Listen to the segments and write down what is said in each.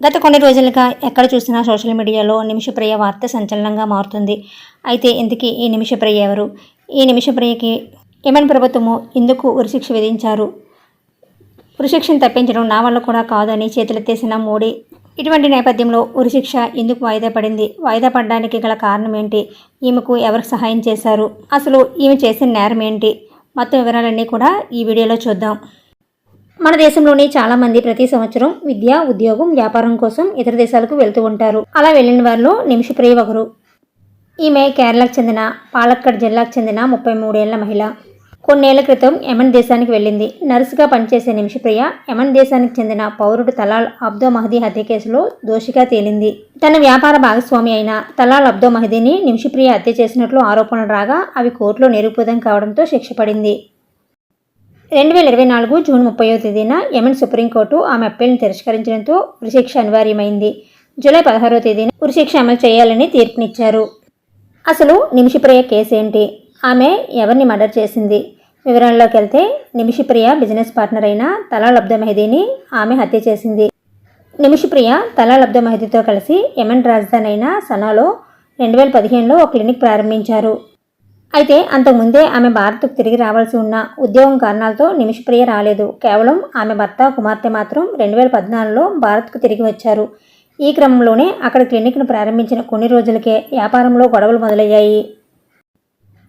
గత కొన్ని రోజులుగా ఎక్కడ చూసినా సోషల్ మీడియాలో నిమిషప్రియ వార్త సంచలనంగా మారుతుంది. అయితే ఇంతకీ ఈ నిమిషప్రియ ఎవరు? ఈ నిమిషప్రియకి యమన్ ప్రభుత్వము ఎందుకు ఉరిశిక్ష విధించారు? ఉరిశిక్షను తప్పించడం నా వల్ల కూడా కాదని చేతులెత్తేసిన మోడీ ఇటువంటి నేపథ్యంలో ఉరిశిక్ష ఎందుకు వాయిదా పడింది. వాయిదా పడడానికి గల కారణం ఏంటి? ఈమెకు ఎవరు సహాయం చేశారు? అసలు ఈమె చేసిన నేరం ఏంటి? మొత్తం వివరాలన్నీ కూడా ఈ వీడియోలో చూద్దాం. మన దేశంలోని చాలా మంది ప్రతి సంవత్సరం విద్య ఉద్యోగం వ్యాపారం కోసం ఇతర దేశాలకు వెళ్తూ ఉంటారు. అలా వెళ్ళిన వారిలో నిమిషప్రియ ఒకరు. ఈమె కేరళకు చెందిన పాలక్కడ్ జిల్లాకు చెందిన ముప్పై మూడేళ్ళ మహిళ. కొన్నేళ్ళ క్రితం యమన్ దేశానికి వెళ్ళింది. నర్సుగా పనిచేసే నిమిషప్రియ యమన్ దేశానికి చెందిన పౌరుడు తలాల్ అబ్దో మహదీ హత్య కేసులో దోషిగా తేలింది. తన వ్యాపార భాగస్వామి అయిన తలాల్ అబ్దో మహదీని నిమిషప్రియ హత్య చేసినట్లు ఆరోపణలు రాగా అవి కోర్టులో నిరూపితం కావడంతో శిక్ష పడింది. రెండు వేల ఇరవై నాలుగు జూన్ ముప్పైవ తేదీన యమన్ సుప్రీంకోర్టు ఆమె అప్పీల్ని తిరస్కరించడంతో ఉరిశిక్ష అనివార్యమైంది. జూలై పదహారవ తేదీన ఉరిశిక్ష అమలు చేయాలని తీర్పునిచ్చారు. అసలు నిమిషప్రియ కేసు ఏంటి ఆమె ఎవరిని మర్డర్ చేసింది? వివరాల్లోకి వెళ్తే నిమిషప్రియ బిజినెస్ పార్ట్నర్ అయిన తలా అబ్ద మెహదీని ఆమె హత్య చేసింది. నిమిషప్రియ తలా అబ్ద మెహదీతో కలిసి యమన్ రాజధాని అయిన సనాలో రెండు వేల పదిహేనులో ఒక క్లినిక్ ప్రారంభించారు. అయితే అంతకుముందే ఆమె భారత్కు తిరిగి రావాల్సి ఉన్న ఉద్యోగం కారణాలతో నిమిషప్రియ రాలేదు. కేవలం ఆమె భర్త కుమార్తె మాత్రం రెండు వేల పద్నాలుగులో భారత్కు తిరిగి వచ్చారు. ఈ క్రమంలోనే అక్కడ క్లినిక్ను ప్రారంభించిన కొన్ని రోజులకే వ్యాపారంలో గొడవలు మొదలయ్యాయి.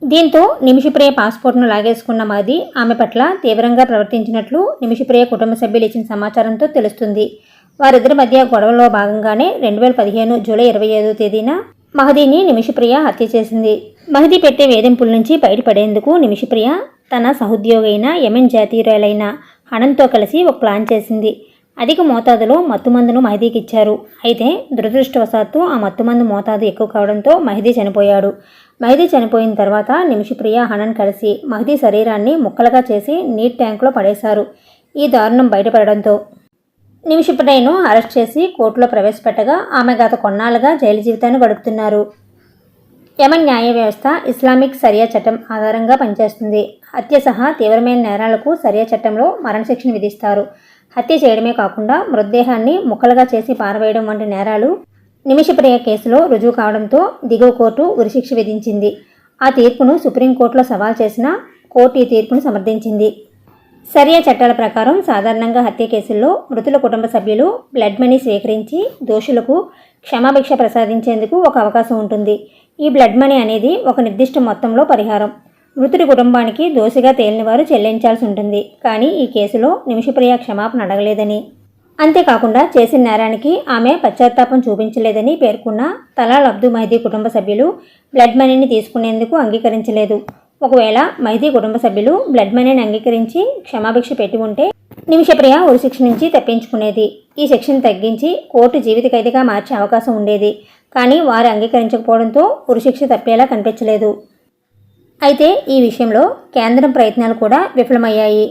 దీంతో నిమిషప్రియ పాస్పోర్ట్ను లాగేసుకున్న మాది ఆమె పట్ల తీవ్రంగా ప్రవర్తించినట్లు నిమిషప్రియ కుటుంబ సభ్యులు ఇచ్చిన సమాచారంతో తెలుస్తుంది. వారిద్దరి మధ్య గొడవలో భాగంగానే రెండు వేల పదిహేను జూలై ఇరవై ఐదో తేదీన మహదీని నిమిషప్రియ హత్య చేసింది. మహదీ పెట్టే వేధింపుల నుంచి బయటపడేందుకు నిమిషప్రియ తన సహోద్యోగైన యమన్ యమెన్ జాతీయురాలైన హనంతో కలిసి ఒక ప్లాన్ చేసింది. అధిక మోతాదులో మత్తుమందును మహదీకి ఇచ్చారు. అయితే దురదృష్టవశాత్తు ఆ మత్తుమందు మోతాదు ఎక్కువ కావడంతో మహదీ చనిపోయాడు. మహదీ చనిపోయిన తర్వాత నిమిషప్రియ హనన్ కలిసి మహదీ శరీరాన్ని ముక్కలుగా చేసి నీట్ ట్యాంకులో పడేశారు. ఈ దారుణం బయటపడడంతో నిమిషప్రియను అరెస్ట్ చేసి కోర్టులో ప్రవేశపెట్టగా ఆమె గత కొన్నాళ్ళుగా జైలు జీవితాన్ని గడుపుతున్నారు. యమన్ న్యాయ వ్యవస్థ ఇస్లామిక్ సరియా చట్టం ఆధారంగా పనిచేస్తుంది. హత్య సహా తీవ్రమైన నేరాలకు సరియా చట్టంలో మరణశిక్షను విధిస్తారు. హత్య చేయడమే కాకుండా మృతదేహాన్ని ముక్కలుగా చేసి పారవేయడం వంటి నేరాలు నిమిషప్రియ కేసులో రుజువు కావడంతో దిగువ కోర్టు ఉరిశిక్ష విధించింది. ఆ తీర్పును సుప్రీంకోర్టులో సవాల్ చేసిన కోర్టు ఈ తీర్పును సమర్థించింది. సరియా చట్టాల ప్రకారం సాధారణంగా హత్య కేసుల్లో మృతుల కుటుంబ సభ్యులు బ్లడ్ మనీ స్వీకరించి దోషులకు క్షమాభిక్ష ప్రసాదించేందుకు ఒక అవకాశం ఉంటుంది. ఈ బ్లడ్ మనీ అనేది ఒక నిర్దిష్ట మొత్తంలో పరిహారం. మృతుడి కుటుంబానికి దోషిగా తేలిన వారు చెల్లించాల్సి ఉంటుంది. కానీ ఈ కేసులో నిమిషప్రియ క్షమాపణ అడగలేదని. అంతేకాకుండా చేసిన నేరానికి ఆమె పశ్చాత్తాపం చూపించలేదని పేర్కొన్న తలాల్ అబ్దు మహదీ కుటుంబ సభ్యులు బ్లడ్ మనీని తీసుకునేందుకు అంగీకరించలేదు. ఒకవేళ మైదీ కుటుంబ సభ్యులు బ్లడ్ మనీని అంగీకరించి క్షమాభిక్ష పెట్టి ఉంటే నిమిషప్రియ ఉరిశిక్ష నుంచి తప్పించుకునేది. ఈ శిక్షను తగ్గించి కోర్టు జీవిత ఖైదీగా మార్చే అవకాశం ఉండేది. కానీ వారు అంగీకరించకపోవడంతో ఉరిశిక్ష తప్పేలా కనిపించలేదు. అయితే ఈ విషయంలో కేంద్రం ప్రయత్నాలు కూడా విఫలమయ్యాయి.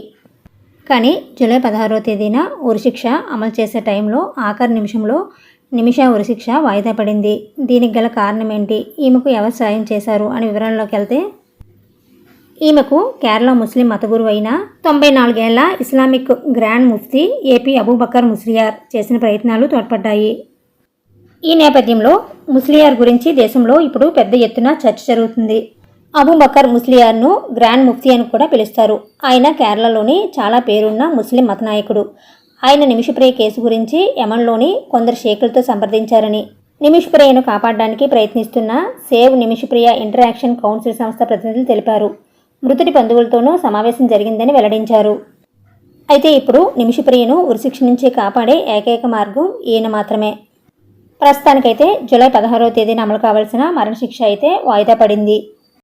కానీ జూలై పదహారవ తేదీన ఉరిశిక్ష అమలు చేసే టైంలో ఆఖరి నిమిషంలో నిమిష ఉరిశిక్ష వాయిదా పడింది. దీనికి గల కారణం ఏంటి? ఈమెకు ఎవరు సాయం చేశారు? అని వివరంలోకి వెళ్తే ఈమెకు కేరళ ముస్లిం మత గురువు అయిన తొంభై నాలుగేళ్ళ ఇస్లామిక్ గ్రాండ్ ముఫ్తీ ఏపీ అబూబకర్ ముస్లియార్ చేసిన ప్రయత్నాలు తోడ్పడ్డాయి. ఈ నేపథ్యంలో ముస్లియార్ గురించి దేశంలో ఇప్పుడు పెద్ద ఎత్తున చర్చ జరుగుతుంది. అబూబకర్ ముస్లియార్ను గ్రాండ్ ముఫ్తీ అని కూడా పిలుస్తారు. ఆయన కేరళలోని చాలా పేరున్న ముస్లిం మత నాయకుడు. ఆయన నిమిషప్రియ కేసు గురించి యమన్లోని కొందరు షేకులతో సంప్రదించారని నిమిషప్రియను కాపాడడానికి ప్రయత్నిస్తున్న సేవ్ నిమిషప్రియ ఇంటరాక్షన్ కౌన్సిల్ సంస్థ ప్రతినిధులు తెలిపారు. మృతుడి బంధువులతోనూ సమావేశం జరిగిందని వెల్లడించారు. అయితే ఇప్పుడు నిమిషప్రియను ఉరిశిక్ష నుంచి కాపాడే ఏకైక మార్గం ఈయన మాత్రమే. ప్రస్తుతానికైతే జూలై పదహారవ తేదీన అమలు కావాల్సిన మరణశిక్ష అయితే వాయిదా పడింది.